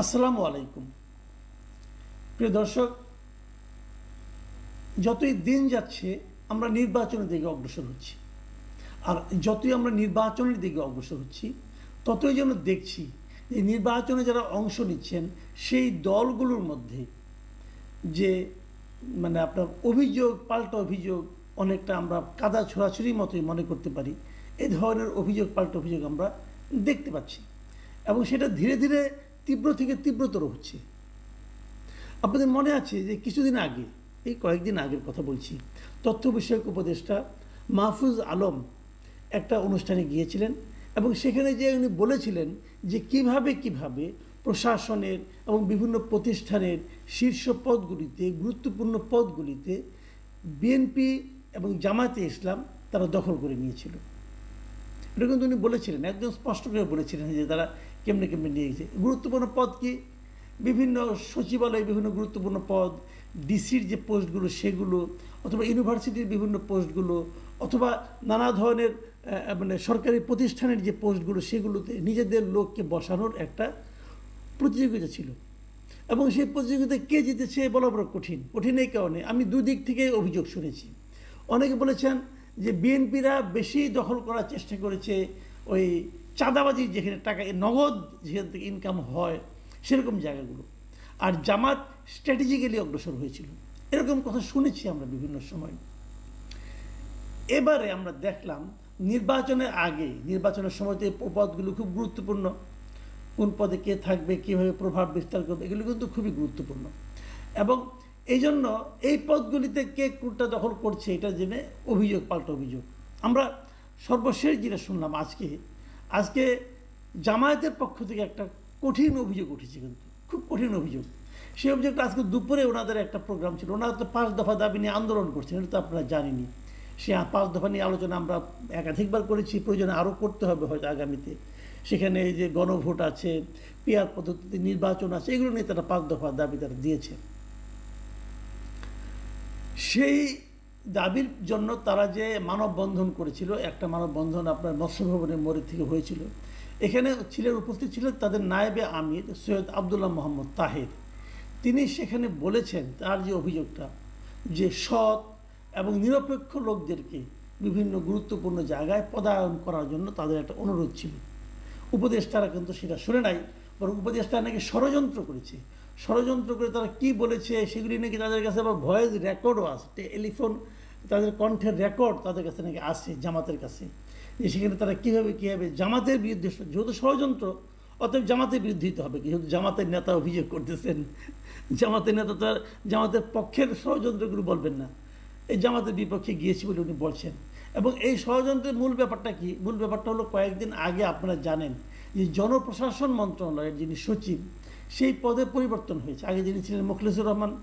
আসসালামু আলাইকুম। প্রিয় দর্শক, যতই দিন যাচ্ছে, আমরা নির্বাচনের দিকে অগ্রসর হচ্ছি। আর যতই আমরা নির্বাচনের দিকে অগ্রসর হচ্ছি, ততই যেন দেখছি যে নির্বাচনে যারা অংশ নিচ্ছেন, সেই দলগুলোর মধ্যে যে মানে আপনার অভিযোগ, পাল্টা অভিযোগ, অনেকটা আমরা কাদা ছোড়াছুড়ির মতোই মনে করতে পারি, এ ধরনের অভিযোগ, পাল্টা অভিযোগ আমরা দেখতে পাচ্ছি। এবং সেটা ধীরে ধীরে তীব্র থেকে তীব্রতর হচ্ছে। আপনাদের মনে আছে যে কিছুদিন আগে, এই কয়েকদিন আগের কথা বলছি, তথ্য বিষয়ক উপদেষ্টা মাহফুজ আলম একটা অনুষ্ঠানে গিয়েছিলেন এবং সেখানে যে উনি বলেছিলেন যে কীভাবে কীভাবে প্রশাসনের এবং বিভিন্ন প্রতিষ্ঠানের শীর্ষ পদগুলিতে, গুরুত্বপূর্ণ পদগুলিতে বিএনপি এবং জামায়াতে ইসলাম তারা দখল করে নিয়েছিল। এটা কিন্তু উনি বলেছিলেন একদম স্পষ্ট করে বলেছিলেন যে তারা কেমনে কেমনে নিয়ে গেছে? গুরুত্বপূর্ণ পদ কি? বিভিন্ন সচিবালয়ে বিভিন্ন গুরুত্বপূর্ণ পদ, ডিসির যে পোস্টগুলো সেগুলো, অথবা ইউনিভার্সিটির বিভিন্ন পোস্টগুলো, অথবা নানা ধরনের মানে সরকারি প্রতিষ্ঠানের যে পোস্টগুলো সেগুলোতে নিজেদের লোককে বসানোর একটা প্রতিযোগিতা ছিল। এবং সেই প্রতিযোগিতায় কে জিতেছে বলা বড় কঠিন কঠিন এই কারণে। আমি দুদিক থেকে অভিযোগ শুনেছি। অনেকে বলেছেন যে বিএনপিরা বেশি দখল করার চেষ্টা করেছে ওই চাঁদাবাজির যেখানে টাকা নগদ যেখান থেকে ইনকাম হয়, সেরকম জায়গাগুলো। আর জামাত স্ট্র্যাটেজিক্যালি অগ্রসর হয়েছিল। এরকম কথা শুনেছি আমরা বিভিন্ন সময়। এবারে আমরা দেখলাম নির্বাচনের আগে, নির্বাচনের সময় তো এই পদগুলো খুব গুরুত্বপূর্ণ। কোন পদে কে থাকবে, কীভাবে প্রভাব বিস্তার করবে, এগুলো কিন্তু খুবই গুরুত্বপূর্ণ। এবং এই জন্য এই পদগুলিতে কে কোনটা দখল করছে, এটা জেনে অভিযোগ, পাল্টা অভিযোগ। আমরা সর্বশেষ যেটা শুনলাম আজকে আজকে জামায়াতের পক্ষ থেকে একটা কঠিন অভিযোগ উঠেছে কিন্তু, খুব কঠিন অভিযোগ। সেই অভিযোগটা আজকে দুপুরে ওনাদের একটা প্রোগ্রাম ছিল। ওনারা তো পাঁচ দফা দাবি নিয়ে আন্দোলন করছেন, এটা তো আপনারা জানেনি সে পাঁচ দফা নিয়ে আলোচনা আমরা একাধিকবার করেছি, প্রয়োজনে আরও করতে হবে হয়তো আগামীতে। সেখানে এই যে গণভোট আছে, পিয়ার পদ্ধতিতে নির্বাচন আছে, এগুলো নিয়ে তারা পাঁচ দফা দাবি তারা দিয়েছে। সেই দাবির জন্য তারা যে মানববন্ধন করেছিল, একটা মানববন্ধন আপনার মৎস্য ভবনের মোড়ে থেকে হয়েছিল। এখানে ছিলেন, উপস্থিত ছিলেন তাদের নায়েবে আমির সৈয়দ আবদুল্লাহ মোহাম্মদ তাহের। তিনি সেখানে বলেছেন তার যে অভিযোগটা, যে সৎ এবং নিরপেক্ষ লোকদেরকে বিভিন্ন গুরুত্বপূর্ণ জায়গায় পদায়ন করার জন্য তাদের একটা অনুরোধ ছিল। উপদেষ্টারা কিন্তু সেটা শুনে নাই, বরং উপদেষ্টা নাকি ষড়যন্ত্র করেছে। ষড়যন্ত্র করে তারা কি বলেছে সেগুলি নাকি তাদের কাছে আবার ভয়েস রেকর্ডও আছে, টেলিফোন, তাদের কণ্ঠের রেকর্ড তাদের কাছে নাকি আসে জামাতের কাছে। যে সেখানে তারা কীভাবে কীভাবে জামাতের বিরুদ্ধে যেহেতু ষড়যন্ত্র, অতএব জামাতের বিরুদ্ধে দিতে হবে। যেহেতু জামাতের নেতা অভিযোগ করতেছেন, জামাতের নেতা তো আর জামাতের পক্ষের ষড়যন্ত্রগুলো বলবেন না। এই জামাতের বিপক্ষে গিয়েছি বলে উনি বলছেন। এবং এই ষড়যন্ত্রের মূল ব্যাপারটা কি? মূল ব্যাপারটা হলো কয়েকদিন আগে আপনারা জানেন যে জনপ্রশাসন মন্ত্রণালয়ের যিনি সচিব সেই পদে পরিবর্তন হয়েছে। আগে যিনি ছিলেন মুখলেসুর রহমান,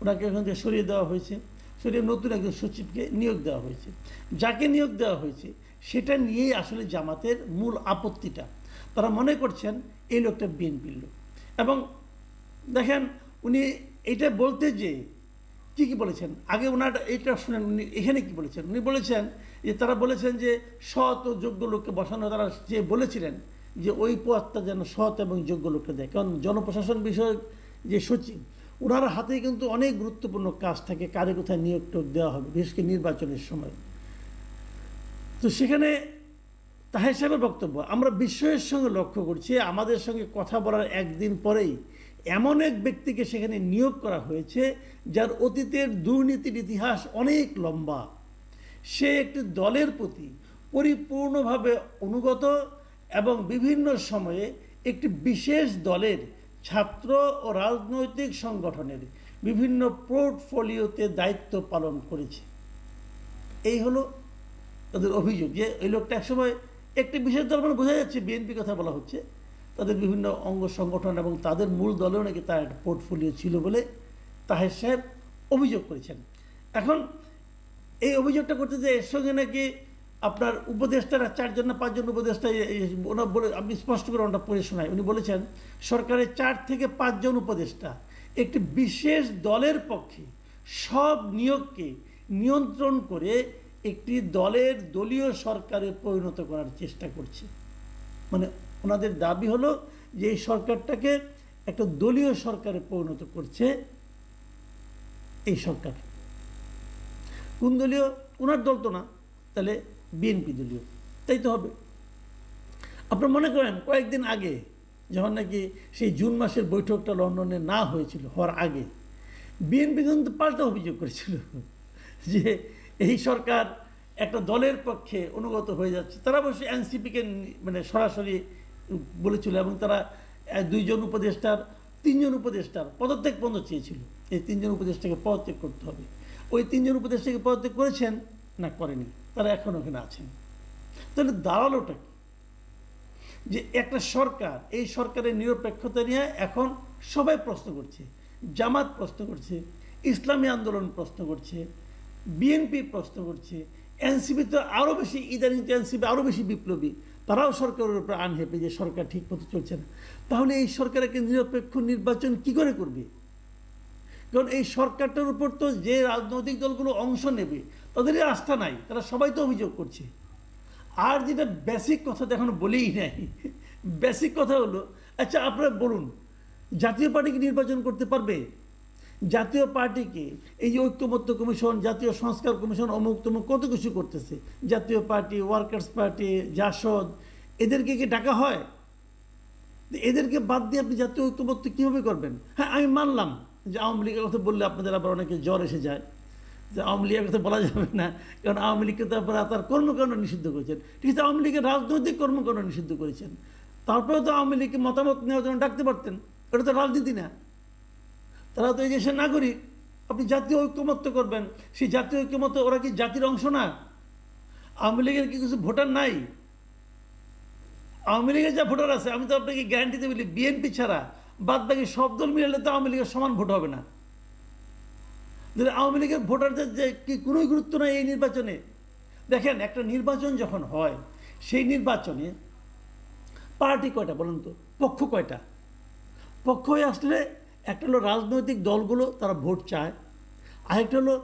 ওনাকে ওখান থেকে সরিয়ে দেওয়া হয়েছে। সরিয়ে নতুন একজন সচিবকে নিয়োগ দেওয়া হয়েছে। যাকে নিয়োগ দেওয়া হয়েছে, সেটা নিয়েই আসলে জামাতের মূল আপত্তিটা। তারা মনে করছেন এই লোকটা বিএনপির লোক। এবং দেখেন, উনি এটা বলতে যে, কি কি বলেছেন? আগে ওনার এইটা শুনেন, উনি এখানে কি বলেছেন? উনি বলেছেন যে, তারা বলেছেন যে, সৎ ও যোগ্য লোককে বসানো তারা যে বলেছিলেন যে ওই পদটা যেন সৎ এবং যোগ্য লোককে দেয়। কারণ জনপ্রশাসন বিষয়ক যে সচিব ওনার হাতে কিন্তু অনেক গুরুত্বপূর্ণ কাজ থাকে, কারে কোথায় নিয়োগ টোগ দেওয়া হবে, বিশেষ করে নির্বাচনের সময়। তো সেখানে তাহের সাহেবের বক্তব্য, আমরা বিস্ময়ের সঙ্গে লক্ষ্য করছি, আমাদের সঙ্গে কথা বলার একদিন পরেই এমন এক ব্যক্তিকে সেখানে নিয়োগ করা হয়েছে, যার অতীতের দুর্নীতির ইতিহাস অনেক লম্বা। সে একটি দলের প্রতি পরিপূর্ণভাবে অনুগত এবং বিভিন্ন সময়ে একটি বিশেষ দলের ছাত্র ও রাজনৈতিক সংগঠনের বিভিন্ন পোর্টফোলিওতে দায়িত্ব পালন করেছে। এই হলো তাদের অভিযোগ যে ওই লোকটা একসময় একটি বিশেষ দল মানে বোঝা যাচ্ছে বিএনপি কথা বলা হচ্ছে, তাদের বিভিন্ন অঙ্গ সংগঠন এবং তাদের মূল দলেও নাকি তার একটা পোর্টফোলিও ছিল বলে তাহের সাহেব অভিযোগ করেছেন। এখন এই অভিযোগটা করতে যে এর সঙ্গে নাকি আপনার উপদেষ্টারা চারজন না পাঁচজন উপদেষ্টা ওনার বলে আপনি স্পষ্ট করে ওনার পড়ে শোনায় উনি বলেছেন, সরকারের চার থেকে পাঁচজন উপদেষ্টা একটি বিশেষ দলের পক্ষে সব নিয়োগকে নিয়ন্ত্রণ করে একটি দলের দলীয় সরকারে পরিণত করার চেষ্টা করছে। মানে ওনাদের দাবি হলো যে এই সরকারটাকে একটা দলীয় সরকারে পরিণত করছে এই সরকার। কোন দলীয়? ওনার দল তো না। তাহলে বিএনপি দলীয়। তাই তো হবে। আপনার মনে করেন, কয়েকদিন আগে যখন নাকি সেই জুন মাসের বৈঠকটা লন্ডনে না হয়েছিল, হওয়ার আগে, বিএনপি কিন্তু পাল্টা অভিযোগ করেছিল যে এই সরকার একটা দলের পক্ষে অনুগত হয়ে যাচ্ছে। তারা অবশ্যই এনসিপিকে মানে সরাসরি বলেছিল এবং তারা দুইজন উপদেষ্টার, তিনজন উপদেষ্টার পদত্যাগ বন্ধ চেয়েছিল। এই তিনজন উপদেষ্টাকে পদত্যাগ করতে হবে। ওই তিনজন উপদেষ্টাকে পদত্যাগ করেছেন না করেনি? তারা এখন ওখানে আছেন। তাহলে দাঁড়ালোটা যে একটা সরকার, এই সরকারের নিরপেক্ষতা নিয়ে এখন সবাই প্রশ্ন করছে, জামাত প্রশ্ন করছে, ইসলামী আন্দোলন প্রশ্ন করছে, বিএনপি প্রশ্ন করছে, এনসিপি তো আরও বেশি, ইদানিং তো এনসিপি আরও বেশি বিপ্লবী, তারাও সরকারের উপর আনহেপে যে সরকার ঠিক মতো চলছে না। তাহলে এই সরকার একটা নিরপেক্ষ নির্বাচন কি করে করবে? কারণ এই সরকারটার উপর তো যে রাজনৈতিক দলগুলো অংশ নেবে, তাদেরই আস্থা নাই, তারা সবাই তো অভিযোগ করছে। আর যেটা বেসিক কথা তো এখন বলেই নাই। বেসিক কথা হলো আচ্ছা আপনারা বলুন, জাতীয় পার্টি কি নির্বাচন করতে পারবে? জাতীয় পার্টিকে, এই যে ঐক্যমত্য কমিশন, জাতীয় সংস্কার কমিশন, অমুক তমুক কত কিছু করতেছে। জাতীয় পার্টি ওয়ার্কার্স পার্টি জাসদ, এদেরকে কি ডাকা হয়? এদেরকে বাদ দিয়ে আপনি জাতীয় ঐক্যমত্য কীভাবে করবেন? হ্যাঁ আমি মানলাম। যে আওয়ামী লীগের কথা বললে আপনাদের আবার অনেকে জ্বর এসে যায়। যে আওয়ামী লীগের কথা বলা যাবে না, কারণ আওয়ামী লীগকে তো আপনারা তার কর্মকাণ্ড নিষিদ্ধ করেছেন। ঠিক আছে, আওয়ামী লীগের রাজনৈতিক কর্মকাণ্ড নিষিদ্ধ করেছেন। তারপরেও তো আওয়ামী লীগকে মতামত নেওয়ার জন্য ডাকতে পারতেন। এটা তো রাজনীতি না। তারা তো এই দেশের নাগরিক। আপনি জাতীয় ঐক্যমত্য করবেন। সেই জাতীয় ঐক্যমত্য ওরা কি জাতির অংশ না? আওয়ামী লীগের কি কিছু ভোটার নাই? আওয়ামী লীগের যা ভোটার আছে, আমি তো আপনাকে গ্যারান্টিতে বলি, বিএনপি ছাড়া বাদ বাকি সব দল মিলালে তো আওয়ামী লীগের সমান ভোট হবে না। যদি আওয়ামী লীগের ভোটারদের যে কি কোনোই গুরুত্ব নাই এই নির্বাচনে? দেখেন, একটা নির্বাচন যখন হয়, সেই নির্বাচনে পার্টি কয়টা বলুন তো? পক্ষ কয়টা? পক্ষ হয়ে আসলে একটা হলো রাজনৈতিক দলগুলো তারা ভোট চায়, আরেকটা হলো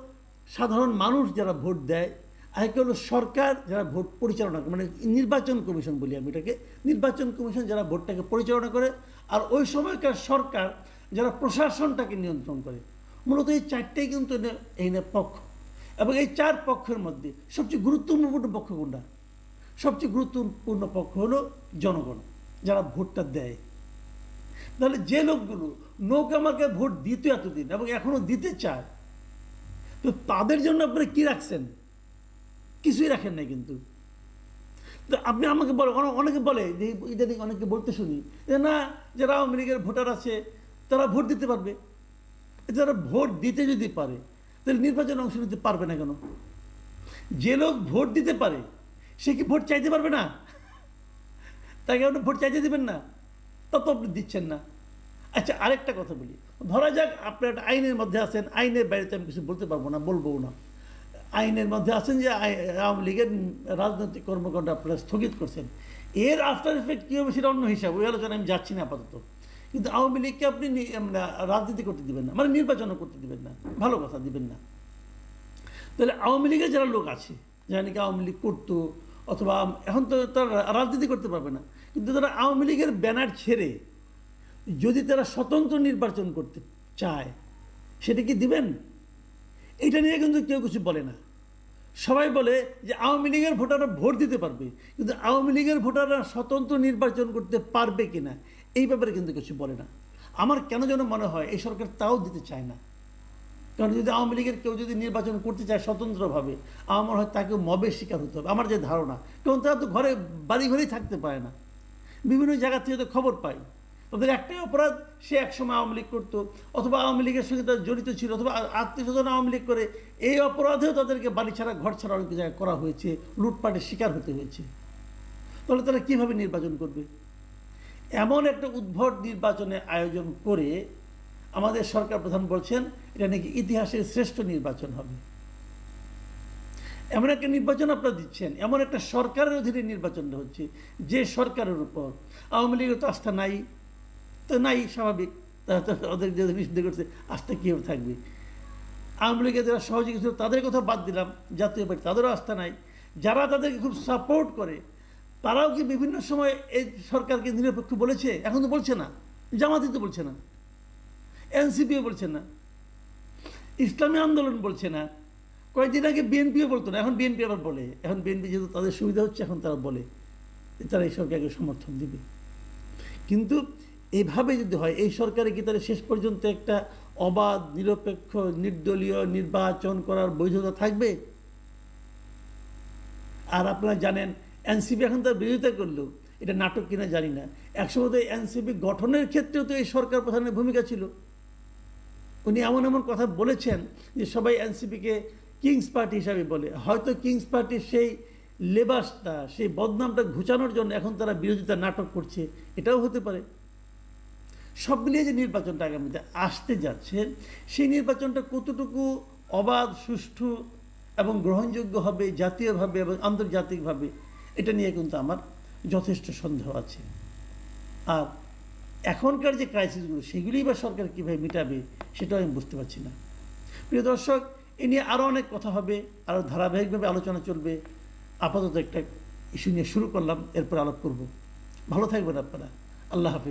সাধারণ মানুষ যারা ভোট দেয় আরেকটা হলো সরকার যারা ভোট পরিচালনা করে মানে নির্বাচন কমিশন বলি আমি এটাকে, নির্বাচন কমিশন যারা ভোটটাকে পরিচালনা করে আর ওই সময়কার সরকার যারা প্রশাসনটাকে নিয়ন্ত্রণ করে। মূলত এই চারটেই কিন্তু এই পক্ষ। এবং এই চার পক্ষের মধ্যে সবচেয়ে গুরুত্বপূর্ণ পক্ষ কোনটা? সবচেয়ে গুরুত্বপূর্ণ পক্ষ হলো জনগণ, যারা ভোটটা দেয়। তাহলে যে লোকগুলো নৌকা আমাকে ভোট দিত এতদিন এবং এখনও দিতে চায়, তো তাদের জন্য আপনারা কি রাখছেন? কিছুই রাখেন নাই কিন্তু। তো আপনি আমাকে বলে অনেকে বলে, যে ইদানিং অনেকে বলতে শুনি, যে না, যারা আওয়ামী ভোটার আছে, তারা ভোট দিতে পারবে। যারা ভোট দিতে যদি পারে, তাহলে নির্বাচনে অংশ নিতে পারবে না কেন? যে লোক ভোট দিতে পারে, সে কি ভোট চাইতে পারবে না? তাকে আপনি ভোট চাইতে দেবেন না? তা তো আপনি দিচ্ছেন না। আচ্ছা আরেকটা কথা বলি। ধরা যাক আপনি একটা আইনের মধ্যে আছেন, আইনের বাইরে তো আমি কিছু বলতে পারব না বলব না। আইনের মধ্যে আছেন যে আওয়ামী লীগের রাজনৈতিক কর্মকাণ্ড আপনারা স্থগিত করছেন। এর আফটার এফেক্ট কী হবে সেটা অন্য হিসাব, ওই আলোচনা আমি যাচ্ছি না আপাতত। কিন্তু আওয়ামী লীগকে আপনি রাজনীতি করতে দিবেন না মানে নির্বাচনও করতে দিবেন না, ভালো কথা দিবেন না। তাহলে আওয়ামী লীগের যারা লোক আছে, যারা নাকি আওয়ামী লীগ করতো, অথবা এখন তো তারা রাজনীতি করতে পারবে না, কিন্তু তারা আওয়ামী লীগের ব্যানার ছেড়ে যদি তারা স্বতন্ত্র নির্বাচন করতে চায়, সেটা কি দিবেন? এটা নিয়ে কিন্তু কেউ কিছু বলে না। সবাই বলে যে আওয়ামী লীগের ভোটাররা ভোট দিতে পারবে, কিন্তু আওয়ামী লীগের ভোটাররা স্বতন্ত্র নির্বাচন করতে পারবে কিনা, এই ব্যাপারে কিন্তু কিছু বলে না। আমার কেন যেন মনে হয় এই সরকার তাও দিতে চায় না। কারণ যদি আওয়ামী লীগের কেউ যদি নির্বাচন করতে চায় স্বতন্ত্রভাবে, আমার হয় তাকে মবের শিকার হতে হবে। আমার যে ধারণা, কারণ তারা তো ঘরে বাড়ি ঘরেই থাকতে পারে না। বিভিন্ন জায়গা থেকে তো খবর পাই। তাদের একটাই অপরাধ, সে একসময় আওয়ামী লীগ করতো। অথবা আওয়ামী লীগের সঙ্গে তারা জড়িত ছিল, অথবা আত্মীয় স্বজন আওয়ামী লীগ করে, এই অপরাধেও তাদেরকে বাড়ি ছাড়া, ঘর ছাড়া অনেক জায়গায় করা হয়েছে, লুটপাটের শিকার হতে হয়েছে। তাহলে তারা কীভাবে নির্বাচন করবে? এমন একটা উদ্ভট নির্বাচনের আয়োজন করে আমাদের সরকার প্রধান বলছেন, এটা নাকি ইতিহাসের শ্রেষ্ঠ নির্বাচন হবে। এমন একটা নির্বাচন আপনারা দিচ্ছেন, এমন একটা সরকারের অধীনে নির্বাচনটা হচ্ছে, যে সরকারের উপর। আওয়ামী লীগের তো আস্থা নাই তো নাই, স্বাভাবিক। ওদের যে নিষিদ্ধ করছে আস্থা কীভাবে থাকবে? আওয়ামী লীগের যারা সহযোগী ছিল, তাদের কথা বাদ দিলাম, জাতীয় পার্টি, তাদেরও আস্থা নাই। যারা তাদেরকে খুব সাপোর্ট করে, তারাও কি বিভিন্ন সময় এই সরকারকে নিরপেক্ষ বলেছে? এখন তো বলছে না। জামাতি তো বলছে না। এনসিপিও বলছে না। ইসলামী আন্দোলন বলছে না। কয়েকদিন আগে বিএনপিও বলতো না, এখন বিএনপি আবার বলে। এখন বিএনপি যেহেতু তাদের সুবিধা হচ্ছে, এখন তারা বলে তারা এই সরকারকে সমর্থন দিবে। কিন্তু এইভাবে যদি হয়, এই সরকারে কি তাহলে শেষ পর্যন্ত একটা অবাধ, নিরপেক্ষ, নির্দলীয় নির্বাচন করার বৈধতা থাকবে? আর আপনারা জানেন, এনসিপি এখন তার বিরোধিতা করল। এটা নাটক কিনা জানি না। একসময় তো এনসিপি গঠনের ক্ষেত্রেও তো এই সরকার প্রধানের ভূমিকা ছিল। উনি এমন এমন কথা বলেছেন যে সবাই এনসিপিকে কিংস পার্টি হিসাবে বলে। হয়তো কিংস পার্টির সেই লেবাসটা, সেই বদনামটা ঘুচানোর জন্য এখন তারা বিরোধিতা নাটক করছে। এটাও হতে পারে। সব মিলিয়ে যে নির্বাচনটা আগামীতে আসতে যাচ্ছে, সেই নির্বাচনটা কতটুকু অবাধ, সুষ্ঠু এবং গ্রহণযোগ্য হবে, জাতীয়ভাবে এবং আন্তর্জাতিকভাবে, এটা নিয়ে কিন্তু আমার যথেষ্ট সন্দেহ আছে। আর এখনকার যে ক্রাইসিসগুলো সেগুলিই বা সরকার কীভাবে মেটাবে, সেটাও আমি বুঝতে পারছি না। প্রিয় দর্শক, এ নিয়ে আরও অনেক কথা হবে আরও ধারাবাহিকভাবে আলোচনা চলবে। আপাতত একটা ইস্যু নিয়ে শুরু করলাম, এরপর আলোপ করব। ভালো থাকবেন আপনারা। আল্লাহ হাফিজ।